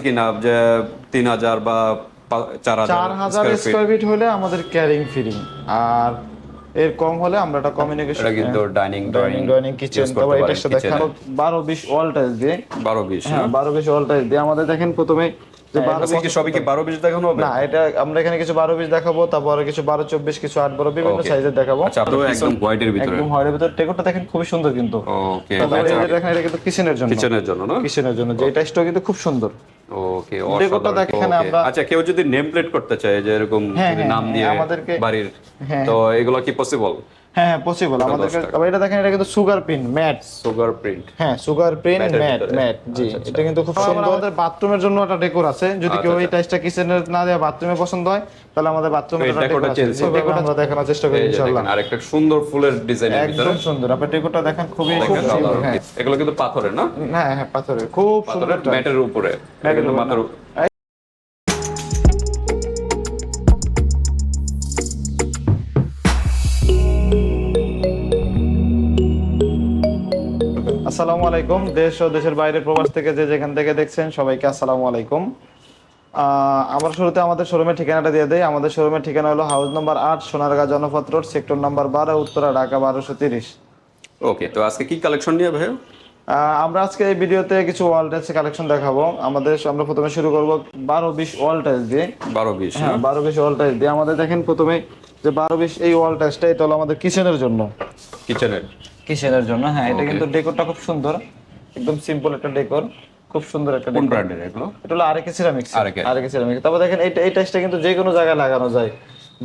কিনা যে তিন হাজার বা চার হাজার স্কোয়ার ফিট হলে আমাদের ক্যারিং ফিরিং আর এর কম হলে আমরা একটা কমিউনিকেশন এটা কিন্তু ডাইনিং ডাইনিং ডাইনিং কিচেন তারপর এটা সাথে দেখানো বারো বিশ ওয়াল টাইলস দিয়ে। বারো বিশ হ্যাঁ বারো বিশ ওয়াল টাইলস দিয়ে। আমাদের দেখেন প্রথমে যে বারো আজকে কি সবই কি বারো বিশ দেখানো হবে? না এটা আমরা এখানে কিছু বারো বিশ দেখাবো তারপরে কিছু বারো চব্বিশ কিছু আট বারো বিভিন্ন সাইজের দেখাবো। আচ্ছা আপনার একদম হোয়াইটের ভিতরে। একদম হরের ভিতরে। টেকোটা দেখেন খুবই সুন্দর কিন্তু। ওকে এই দেখেন এটা কিন্তু কিচেনের জন্য। কিচেনের জন্য না? কিচেনের জন্য যে এটা টাইসটাও কিন্তু খুব সুন্দর। ওকে দেখেন আমরা- আচ্ছা কেউ যদি নেম প্লেট করতে চায় যে এরকম হ্যাঁ, হ্যাঁ, নাম হ্যাঁ, দিয়ে আমাদেরকে- বাড়ির তো এগুলো কি পসিবল হ্যাঁ হ্যাঁ পসিবল আমাদেরকে টাকা। আবার এটা দেখেন এটা কিন্তু sugar pin matt sugar print হ্যাঁ সুগার প্রিন্ট ম্যাট ম্যাট জি। এটা কিন্তু খুব সুন্দর। আমাদের বাথরুমের জন্য একটা ডেকোর আছে। যদি কেউ এই টাইসটা কিচেনের না দেওয়া বাথরুমে পছন্দ হয় তাহলে আমাদের বাথরুমে একটা ডেকোর decorটা আছে। ডেকোরটা আমরা দেখানোর চেষ্টা করি ইনশাআল্লাহ দেখেন আরেকটা সুন্দর ফুলের ডিজাইনের ভিতরে। একদম সুন্দর। আপনার ডেকোরটা দেখেন খুবই খুব সুন্দর। হ্যাঁ। এগুলো কিন্তু পাথরের না? হ্যাঁ হ্যাঁ পাথরের। খুব সুন্দর ম্যাটের উপরে। ম্যাটের মাথার আসসালামু আলাইকুম। দেশ ও দেশের বাইরে প্রবাস থেকে যে যেখান থেকে দেখছেন সবাইকে আসসালামু আলাইকুম। আমরা শুরুতে আমাদের শোরুমের ঠিকানাটা দিয়ে দেই। আমাদের শোরুমের ঠিকানা হলো হাউস নাম্বার আট Sonargaon Janapath road sector number বারো উত্তরা ঢাকা বারোশো তিরিশ। ওকে তো আজকে কি কালেকশন নিয়ে ভাই আমরা আজকে এই ভিডিওতে কিছু ওয়াল টাইলস কালেকশন দেখাবো। আমাদের আমরা প্রথমে শুরু করব বারো বিশ ওয়াল টাইলস দিয়ে। বারো বিশ হ্যাঁ বারো বিশ ওয়াল টাইলস দিয়ে। আমাদের দেখেন প্রথমে যে বারো বিশ এই ওয়াল টাইলসটা এটা হলো আমাদের কিচেনের জন্য। কিচেনের কিচেনের জন্য হ্যাঁ এটা. কিন্তু ডেকোরটা খুব সুন্দর একদম সিম্পল একটা ডেকোর খুব সুন্দর একটা কোন ডেকোর। ব্র্যান্ডের এগুলো? এটা হলো আরেকে সিরামিক্স আরেকে। আরেকে সিরামিক্স তারপর দেখেন এটা এই টাইসটা কিন্তু যে কোনো জায়গায় লাগানো যায়।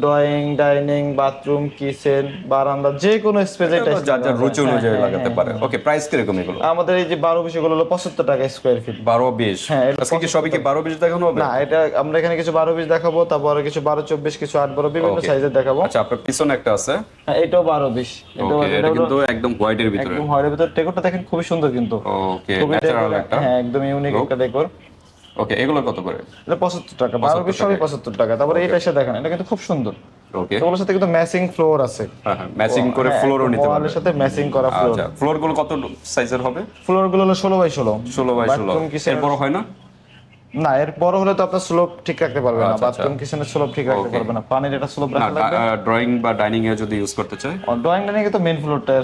ড্রয়িং ডাইনিং বাথরুম কিচেন বারান্দা যে কোনো স্পেসে যার যার রুচি অনুযায়ী হ্যাঁ, লাগাতে পারে। ওকে প্রাইস কীরকম এগুলো? আমাদের এই যে বারো বিশ হলো পঁচাত্তর টাকা স্কোয়ার ফিট বারো বিশ? হ্যাঁ, আজকে কি সবই কি বারো বিশ দেখানো হবে? না এটা আমরা এখানে কিছু বারো বিশ দেখাবো তারপরে কিছু বারো চব্বিশ কিছু আট বারো বিভিন্ন সাইজের দেখাবো। আচ্ছা আপনার পিছনে একটা আছে? হ্যাঁ এটাও বারো বিশ। এটা এটা কিন্তু একদম হোয়াইটের ভিতরে। একদম হরের ভিতর। দেখেন খুবই সুন্দর কিন্তু। ওকে ন্যাচারাল একটা হ্যাঁ একদম ইউনিক একটা ডেকোর ওকে এগুলো কত করে? এটা পঁচাত্তর টাকা বারো বিশ সবই পঁচাত্তর টাকা। তারপরে এটা এসে দেখেন এটা কিন্তু খুব সুন্দর। ওকে এগুলোর সাথে কিন্তু ম্যাচিং ফ্লোর আছে। হ্যাঁ হ্যাঁ ম্যাচিং করে ফ্লোরও নিতে পারবে। সাথে ম্যাচিং করা ফ্লোর আচ্ছা ফ্লোরগুলো কত সাইজের হবে? ফ্লোরগুলো হলো ষোলো বাই ষোলো। ষোলো বাই ষোলো। বড় হয় না? না এর বড় হলে তো আপনার স্লোপ ঠিক রাখতে পারবে না আচ্ছা, বাথরুম কিচেনের স্লোপ ঠিক রাখতে পারবে না পানির এটা স্লোপ রাখতে লাগবে। ড্রয়িং বা ডাইনিং এ যদি ইউজ করতে চাই? ড্রয়িং ডাইনিং তো মেইন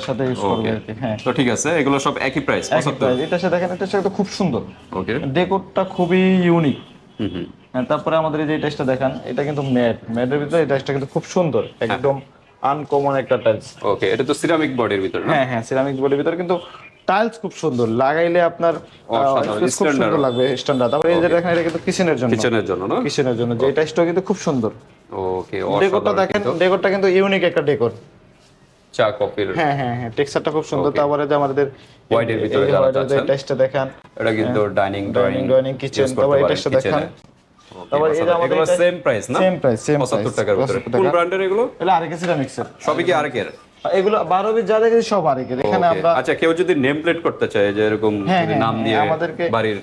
সাথে ইউজ করবে আর কি হ্যাঁ। তো ঠিক আছে এগুলো সব একই প্রাইস একই price। এটা সাথে দেখেন এটা সাথে খুব সুন্দর। ওকে ডেকোরটা খুবই ইউনিক হুম হুম। হ্যাঁ তারপরে আমাদের এই যে টাইসটা দেখান এটা কিন্তু ম্যাট। ম্যাটের ভিতরে এই টাইসটা কিন্তু খুব সুন্দর হ্যাঁ। একদম আনকমন একটা টাইলস ওকে এটা তো সিরামিক বডির ভিতরে না? হ্যাঁ হ্যাঁ সিরামিক বডির ভিতরে কিন্তু টাইলস খুব সুন্দর। লাগাইলে আপনার খুব সুন্দর লাগবে স্ট্যান্ডার্ড তারপরে এই যে দেখেন এটা কিন্তু কিচেনের জন্য। কিচেনের জন্য না? কিচেনের জন্য যে কিন্তু খুব সুন্দর। ওকে ডেকোরটা দেখেন ডেকোরটা কিন্তু ইউনিক একটা ডেকোর চা কফির। হ্যাঁ হ্যাঁ হ্যাঁ টেক্সচারটা খুব সুন্দর। তারপরে যে আমাদের এর ভিতরে যারা চাচ্ছেন। টাইসটা দেখান। এটা কিন্তু ডাইনিং ডাইনিং ডাইনিং কিচেন তারপরে এই দেখান। তারপরে এই যে আমাদের সেম প্রাইস না? সেম প্রাইস সেম 75 টাকার ভিতরে। কোন ব্র্যান্ডের এগুলো? এগুলো আরেকে সিরামিক্সের সবই কি আরেকের? এগুলো বারো বিশ যা দেখেছি সব আরেকের এখানে আমরা আচ্ছা কেউ যদি নেম প্লেট করতে চায় যে এরকম হ্যাঁ, হ্যাঁ, নাম হ্যাঁ, দিয়ে আমাদেরকে- বাড়ির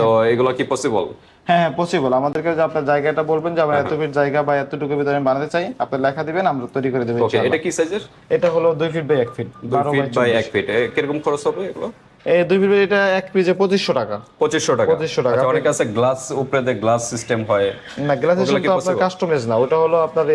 তো এগুলো কি পসিবল হ্যাঁ হ্যাঁ পসিবল আমাদেরকে যে আপনার জায়গাটা বলবেন যে আমরা এত ফিট জায়গা বা এতটুকু ভিতরে আমি বানাতে চাই আপনি লেখা দিবেন আমরা তৈরি করে দেবো এটা কি সাইজের এটা হলো দুই ফিট বাই এক ফিট দুই বারো ফিট বাই বাই এক ফিট কীরকম খরচ হবে এগুলো? এই দুই ফিট এটা এক পিজে পঁচিশশো টাকা। পঁচিশশো টাকা। 2500 টাকা। আচ্ছা, অনেক আছে গ্লাস উপরে দিয়ে গ্লাস সিস্টেম হয় না ওগুলো কি তো আপনার কাস্টমাইজ না ওটা হলো আপনার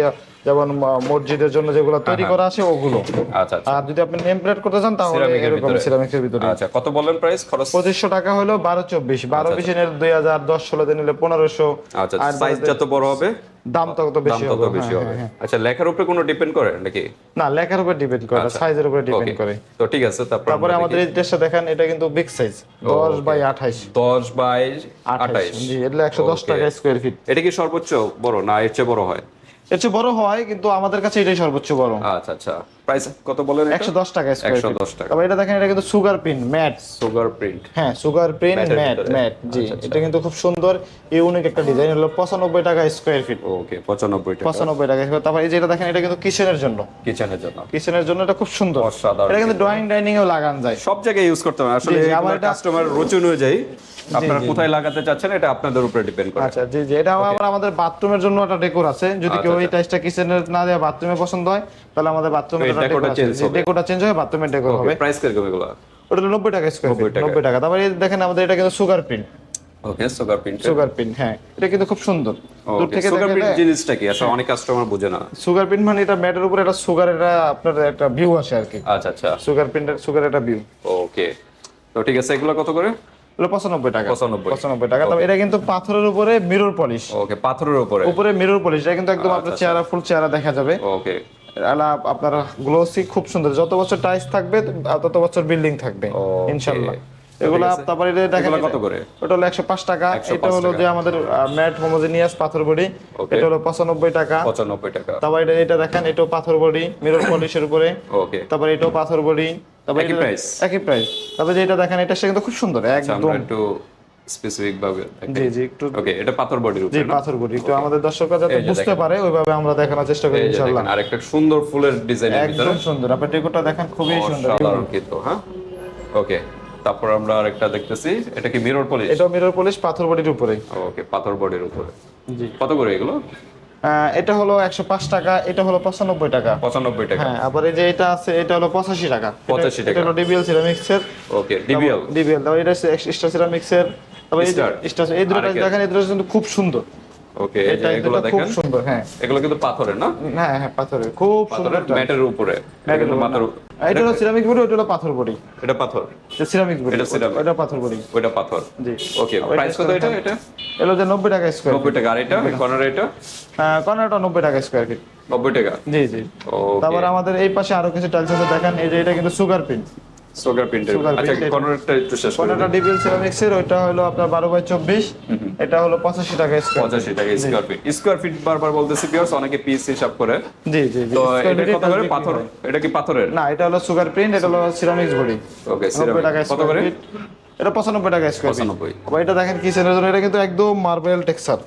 যেমন মসজিদের জন্য যেগুলো তৈরি করা আছে ওগুলো। আচ্ছা আচ্ছা। আর যদি আপনি নেম প্লেট করতে চান তাহলে এরকম ভিতরে। সিরামিক্সের ভিতরে। আচ্ছা কত বললেন প্রাইস খরচ? পঁচিশশো টাকা হলো বারো চব্বিশ। বারো বিশে নিলে দুই হাজার দশ ষোলোতে নিলে পনেরোশো। আচ্ছা সাইজ যত বড় হবে? দাম তত বেশি হবে। বেশি হ্যাঁ, হবে। হ্যাঁ, আচ্ছা লেখার উপরে কোনো ডিপেন্ড করে নাকি? না লেখার উপরে ডিপেন্ড করে সাইজের উপরে ডিপেন্ড করে। তো ঠিক আছে তারপর তারপরে আমাদের এই ড্রেসটা দেখেন এটা কিন্তু বিগ সাইজ দশ বাই আঠাইশ। দশ বাই আঠাইশ। আঠাইশ জি এটা একশো দশ Okay. টাকা স্কোয়ার ফিট এটা কি সর্বোচ্চ বড় না এর চেয়ে বড় হয়? এর চেয়ে বড় হয় কিন্তু আমাদের কাছে এটাই সর্বোচ্চ বড়। আচ্ছা আচ্ছা। প্রাইস কত বলেন একশো দশ টাকা স্কোয়ার একশো ফিট দশ টাকা। তারপর এটা দেখেন এটা কিন্তু sugar pin matt sugar print হ্যাঁ সুগার প্রিন্ট ম্যাট ম্যাট জি। এটা কিন্তু খুব সুন্দর ইউনিক একটা ডিজাইন হলো পঁচানব্বই টাকা স্কোয়ার ফিট ওকে পঁচানব্বই টাকা। পঁচানব্বই টাকা square। তারপর এই দেখেন এটা কিন্তু কিচেনের জন্য। কিচেনের জন্য। কিচেনের জন্য এটা খুব সুন্দর। অসাধারণ এটা কিন্তু ড্রয়িং ডাইনিং এও লাগান যায়। সব জায়গায় ইউজ করতে হবে আসলে আমার কাস্টমার রুচি অনুযায়ী আপনারা কোথায় লাগাতে চাচ্ছেন এটা আপনাদের উপরে ডিপেন্ড করে। আচ্ছা জি জি। এটা আবার আমাদের বাথরুমের জন্য একটা ডেকোর আছে। যদি কেউ এই টাইসটা কিচেনের না দেওয়া বাথরুমে পছন্দ হয় তাহলে আমাদের হবে। ডেকোরটা চেঞ্জ হবে বাথরুমের ডেকোর হবে। প্রাইস কীরকম এগুলো? ওটা হলো নব্বই টাকা স্কোয়ার ফিট টাকা। নব্বই টাকা। তারপরে দেখেন আমাদের এটা কিন্তু sugar print okay sugar print sugar print হ্যাঁ। এটা কিন্তু খুব সুন্দর। দূর থেকে সুগার প্রিন্ট জিনিসটা কি? আসলে অনেক কাস্টমার বোঝে না। সুগার প্রিন্ট মানে এটা ম্যাটের উপরে একটা সুগার এটা আপনার একটা ভিউ আসে আর কি। আচ্ছা আচ্ছা। সুগার প্রিন্টের সুগার একটা ভিউ ওকে তো ঠিক আছে এগুলো কত করে? পঁচানব্বই টাকা। 95 পঁচানব্বই টাকা। তবে এটা কিন্তু পাথরের উপরে মিরর পলিশ ওকে পাথরের উপরে। উপরে মিরর পলিশ এটা কিন্তু একদম আপনার চেহারা ফুল চেহারা দেখা যাবে। ওকে আলা আপনার গ্লোসি খুব সুন্দর। যত বছর টাইস থাকবে তত বছর বিল্ডিং থাকবে. ইনশাল্লাহ। এগুলো তারপরে এটা দেখেন কত করে? ওটা হলো একশো পাঁচ টাকা। এটা হলো যে আমাদের ম্যাট হোমোজেনিয়াস পাথর বডি। এটা হলো পঁচানব্বই টাকা। পঁচানব্বই টাকা। তারপর এটা এটা দেখেন এটাও পাথর বডি মিরর পলিশের উপরে। ওকে। তারপর এটাও পাথর বডি। তারপর একই এটা- price? একই প্রাইস তারপর যেটা দেখেন এটা সে কিন্তু খুব সুন্দর আচ্ছা একদম একটু স্পেসিফিক ভাবে জি জি একটু ওকে এটা পাথর বডির উপরে না? পাথর বডি একটু আমাদের দর্শকরা যাতে বুঝতে পারে ওইভাবে আমরা দেখানোর চেষ্টা করি ইনশাআল্লাহ দেখেন আরেকটা সুন্দর ফুলের ডিজাইনের ভিতরে একদম সুন্দর। আপনার টেকোটা দেখেন খুবই সুন্দর। কিন্তু হ্যাঁ? ওকে তারপর আমরা আরেকটা দেখতেছি। এটা কি মিরর পলিশ এটাও মিরর পলিশ পাথর বডির উপরে। ওকে পাথর বডির উপরে। জি। কত করে এগুলো? এটা হলো একশো পাঁচ টাকা এটা হলো পঁচানব্বই টাকা। পঁচানব্বই টাকা। হ্যাঁ আবার এই যে এটা আছে এটা হলো পঁচাশি টাকা। 85 টাকা। এটা হলো ডিবিএল সিরামিক্স এর। ওকে ডিবিএল ডিবিএল এটা স্টার সিরামিক্স এর তারপর এই যে Star। স্টার এই দুটো দেখেন এই দুটো কিন্তু খুব সুন্দর। ওকে এগুলো খুব সুন্দর হ্যাঁ। এগুলো কিন্তু পাথরের না? হ্যাঁ হ্যাঁ পাথরের। খুব সুন্দর ম্যাটের উপরে। এটা মাথার এটা হলো সিরামিক বডি ওটা হলো পাথর বডি এটা পাথর। সিরামিক বডি এটা ceramic। ওটা পাথর বডি ওইটা পাথর। জি। ওকে প্রাইস কত এটা? এটা? এলো যে নব্বই টাকা স্কোয়ার টাকা আর এটা? কর্নার এটা? কর্নারটা টাকা স্কোয়ার ফিট নব্বই টাকা? জি জি। তারপর আমাদের এই পাশে আরও কিছু টাইলস আছে দেখেন এই যে এটা কিন্তু সুগার প্রিন্ট প্রিন্টের আচ্ছা কর্নারটা একটু শেষ করে ডিবিএল সিরামিক্স এর ওইটা হলো আপনার বারো বাই চব্বিশ এটা হলো পঁচাশি টাকা স্কোয়ার পঁচাশি টাকা স্কোয়ার ফিট স্কোয়ার ফিট বারবার বলতেছি পিয়ার্স অনেকে পিস হিসাব করে। জি জি জি। তো এটা কত করে? পাথর? এটা কি পাথরের? না এটা হলো সুগার প্রিন্ট এটা হলো সিরামিক্স বডি। ওকে নব্বই কত করে? এটা টাকা স্কোয়ার এটা দেখেন জন্য এটা কিন্তু একদম মার্বেল টেক্সচার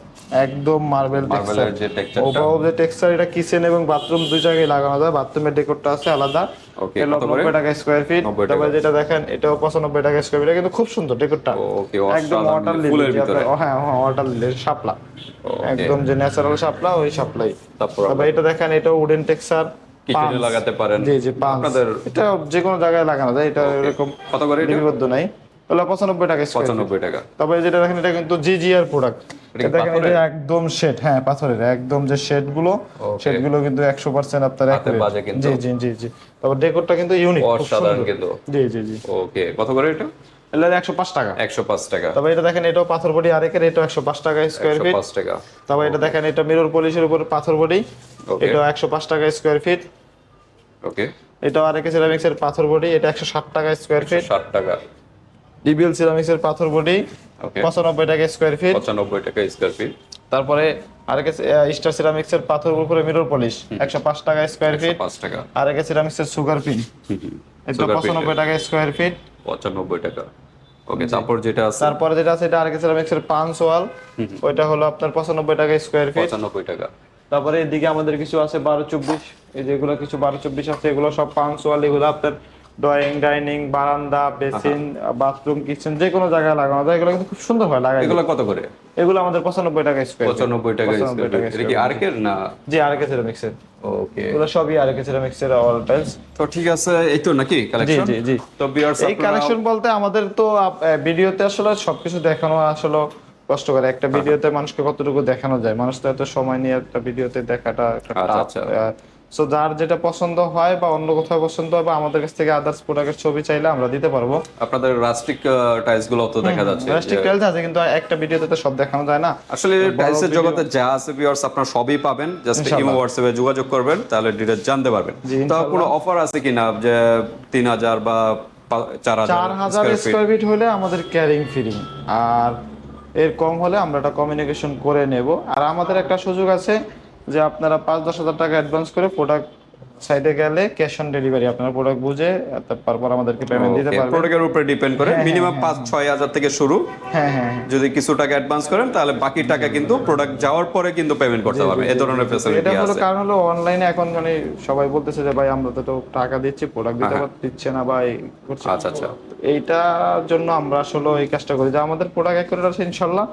একদম মার্বেল টেক্সচার মার্বেলের যে টেক্সচার এটা কিচেন এবং বাথরুম দুই জায়গায় লাগানো যায়। বাথরুমের ডেকোরটা আছে আলাদা। করে? নব্বই টাকা স্কোয়ার ফিট 90 তারপরে যেটা দেখেন এটাও পঁচানব্বই টাকা স্কোয়ার ফিট এটা কিন্তু খুব সুন্দর ডেকোরটা ওকে একদম ওয়াটার লিলি হ্যাঁ হ্যাঁ ওয়াটার লিলি শাপলা। একদম যে ন্যাচারাল শাপলা ওই শাপলাই। তারপর এটা দেখেন এটা উডেন টেক্সচার কিচেনে লাগাতে পারেন। জি জি আপনাদের এটা যে কোনো জায়গায় লাগানো যায়। এটা এরকম কত করে এটা? লিপিবদ্ধ নাই। তাহলে পঁচানব্বই টাকা স্কোয়ার পঁচানব্বই টাকা। তবে যেটা দেখেন এটা কিন্তু জিজিআর প্রোডাক্ট এটা এটা? একদম শেড হ্যাঁ পাথরের একদম যে শেডগুলো শেডগুলো কিন্তু একশো পার্সেন্ট আপনার। জি জি জি জি। তারপর ডেকোরটা কিন্তু ইউনিক অসাধারণ কিন্তু। জি জি জি। ওকে কত করে এটা? এটা একশো পাঁচ টাকা। একশো পাঁচ টাকা। তবে এটা দেখেন এটাও পাথর বডি আরেকের এটাও একশো পাঁচ টাকা স্কোয়ার ফিট পাঁচ টাকা। তবে এটা দেখেন এটা মিরর পলিশের উপর পাথর বডি একশো পাঁচ টাকা স্কোয়ার ফিট ওকে এটাও আরেকে সিরামিক্স এর পাথর বডি এটা একশো ষাট টাকা স্কোয়ার ফিট ষাট টাকা। ডিবিএল সিরামিক্স এর পাথর বডি পঁচানব্বই টাকা স্কোয়ার ফিট পঁচানব্বই টাকা স্কোয়ার ফিট তারপরে আরেকে স্টার সিরামিক্স এর পাথর উপরে মিরর পলিশ একশো পাঁচ টাকা স্কোয়ার ফিট পাঁচ টাকা। আরেকে সিরামিক্স এর সুগার পিন pin পঁচানব্বই টাকা স্কোয়ার ফিট পঁচানব্বই টাকা। ওকে তারপর যেটা আছে? তারপরে যেটা আছে এটা আরেকে সিরামিক্স এর পাঁচ ওয়াল ওইটা হলো আপনার পঁচানব্বই টাকা স্কোয়ার ফিট পঁচানব্বই টাকা। তারপরে এদিকে আমাদের কিছু আছে বারো চব্বিশ। এই যেগুলো কিছু বারো চব্বিশ আছে এগুলো সব পাঁচ ওয়াল এগুলো আপনার ড্রয়িং ডাইনিং বারান্দা বেসিন বাথরুম কিচেন যে কোনো জায়গায় লাগানো যায়। এগুলো কিন্তু খুব সুন্দর হয় লাগাই এগুলো কত করে? এগুলো আমাদের পঁচানব্বই টাকা স্কোয়ার পঁচানব্বই টাকা স্কোয়ার এটা কি আর্কের না? জি আরেকে সিরামিক্স এর। ওকে এগুলো সবই আরেকে সিরামিক্স এর অল টাইলস তো ঠিক আছে এই তো নাকি কালেকশন জি, জি। তো এই কালেকশন বলতে আমাদের তো ভিডিওতে আসলে সবকিছু দেখানো আসলে কষ্ট করে। একটা ভিডিওতে মানুষকে কতটুকু দেখানো যায়? মানুষ তো এত সময় নিয়ে একটা ভিডিওতে দেখাটা একটা সো যার যেটা পছন্দ হয় বা অন্য কোথাও পছন্দ হয় বা আমাদের কাছ থেকে আদার্স প্রোডাক্টের ছবি চাইলে আমরা দিতে পারব। আপনাদের রাস্টিক টাইলসগুলো তো দেখা যাচ্ছে। প্লাস্টিক যে- টাইলস আছে কিন্তু একটা ভিডিওতে তো সব দেখানো যায় না। আসলে টাইলসের জগতে যা আছে ভিউয়ার্স আপনারা সবই পাবেন। জাস্ট। ইমো হোয়াটসঅ্যাপে যোগাযোগ করবেন তাহলে ডিটেইলস জানতে পারবেন। তো কোনো অফার আছে কিনা যে তিন হাজার বা পা- চার হাজার চার হাজার স্কোয়ার ফিট হলে আমাদের ক্যারিং ফ্রি আর এর কম হলে আমরা এটা কমিউনিকেশন করে নেব। আর আমাদের একটা সুযোগ আছে যে আপনারা পাঁচ দশ হাজার টাকা অ্যাডভান্স করে প্রোডাক্ট সাইডে গেলে ক্যাশ অন ডেলিভারি আপনারা প্রোডাক্ট বুঝে তারপর আমাদেরকে পেমেন্ট দিতে পারবেন। প্রোডাক্টের উপরে ডিপেন্ড করে মিনিমাম পাঁচ ছয় হাজার থেকে শুরু। হ্যাঁ হ্যাঁ হ্যাঁ। যদি কিছু টাকা অ্যাডভান্স করেন তাহলে বাকি টাকা কিন্তু প্রোডাক্ট যাওয়ার পরে কিন্তু পেমেন্ট করতে এই ধরনের এটা হলো কারণ হলো অনলাইনে এখন মানে সবাই বলতেছে যে ভাই আমরা তো টাকা দিচ্ছি প্রোডাক্ট দিতে। দিচ্ছে না এই করছে। আচ্ছা আচ্ছা। এইটার জন্য আমরা আসলে এই কাজটা করি। যে আমাদের প্রোডাক্ট অ্যাকুরেট আছে ইনশাল্লাহ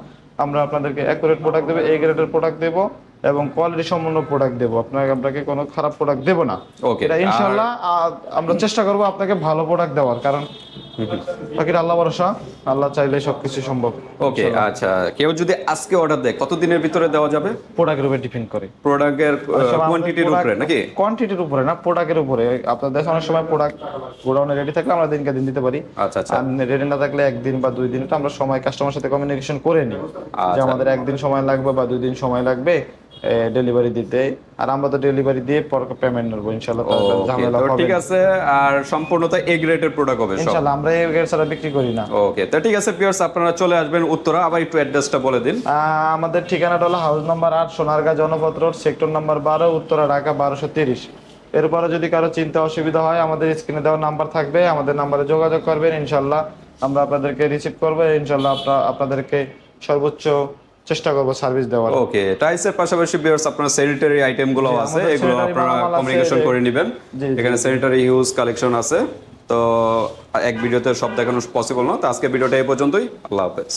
আমরা আপনাদেরকে অ্যাকুরেট প্রোডাক্ট দেবো এই গ্রেডের প্রোডাক্ট দেবো। এবং কোয়ালিটি সম্পন্ন প্রোডাক্ট দেবো। আপনাকে আপনাকে কোনো খারাপ প্রোডাক্ট দেবো না। আর- ইনশাল্লাহ আমরা চেষ্টা করব আপনাকে ভালো প্রোডাক্ট দেওয়ার কারণ বাকিটা আল্লাহ ভরসা আল্লাহ চাইলে সবকিছু সম্ভব। ওকে আচ্ছা কেউ যদি আজকে অর্ডার দেয় কত দিনের ভিতরে দেওয়া যাবে? প্রোডাক্টের উপরে ডিপেন্ড করে। প্রোডাক্টের কোয়ান্টিটির উপরে নাকি? কোয়ান্টিটির উপরে না প্রোডাক্টের উপরে। আপনার দেশে অনেক সময় প্রোডাক্ট গোডাউনে রেডি থাকলে আমরা দিনকে দিন দিতে পারি। আচ্ছা আচ্ছা। রেডি না থাকলে একদিন বা দুই দিন এটা আমরা সময় কাস্টমার সাথে কমিউনিকেশন করে নিই। যে আচ্ছা। আমাদের একদিন সময় লাগবে বা দুই দিন সময় লাগবে ডেলিভারি দিতে। আর আমরা তো ডেলিভারি দিয়ে পর পেমেন্ট নেব ঝামেলা হবে। ঠিক আছে আর সম্পূর্ণত এ গ্রেডের প্রোডাক্ট হবে সব। ইনশাল্লাহ আমরা এই গেট ছাড়া বিক্রি করি না। ওকে তো ঠিক আছে পিয়ার্স আপনারা চলে আসবেন উত্তরা আবার একটু অ্যাড্রেসটা বলে দিন। আমাদের ঠিকানাটা হলো হাউস নাম্বার আট Sonargaon Janapath road sector number বারো উত্তরা ঢাকা বারোশো তিরিশ। এরপরে যদি কারও চিন্তা অসুবিধা হয় আমাদের স্ক্রিনে দেওয়া নাম্বার থাকবে আমাদের নাম্বারে যোগাযোগ করবেন ইনশাল্লাহ আমরা আপনাদেরকে রিসিভ করব ইনশাল্লাহ আপনা- আপনাদেরকে সর্বোচ্চ চেষ্টা করব সার্ভিস দেওয়ার। ওকে টাইসের পাশাপাশি বিয়ার্স আপনার স্যানিটারি আইটেমগুলো আছে এগুলো আপনারা কমিউনিকেশন করে নেবেন। এখানে স্যানিটারি ইউজ কালেকশন আছে। তো এক ভিডিওতে সব দেখানো পসিবল না। তো আজকে ভিডিওটা এই পর্যন্তই। আল্লাহ হাফেজ।